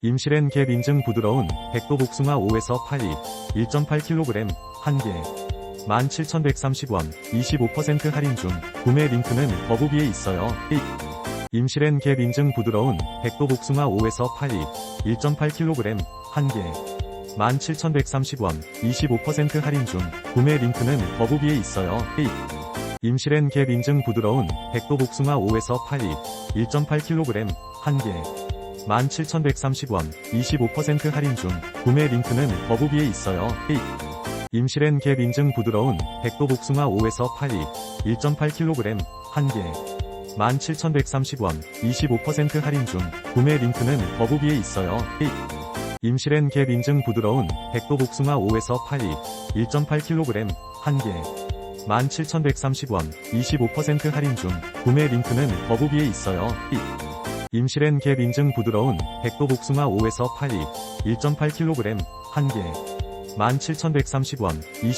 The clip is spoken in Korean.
임실엔 갭 인증 부드러운 백도 복숭아 5에서 8이 1.8kg 1개. 17,130원 25% 할인 중 구매 링크는 더보기에 있어요. 임실엔 갭 인증 부드러운 백도 복숭아 5에서 8이 1.8kg 1개. 17,130원 25% 할인 중 구매 링크는 더보기에 있어요. 임실엔 갭 인증 부드러운 백도 복숭아 5에서 8이 1.8kg 1개 17,130원 25% 할인 중 구매 링크는 더보기에 있어요. 임실엔 갭 인증 부드러운 백도 복숭아 5에서 8이 1.8kg 1개 17,130원 25% 할인 중 구매 링크는 더보기에 있어요. 임실엔 갭 인증 부드러운 백도 복숭아 5에서 8이 1.8kg 1개 17,130원 25% 할인 중 구매 링크는 더보기에 있어요. 임실엔 갭 인증 부드러운 백도 복숭아 5에서 8이 1.8kg 1개. 17,130원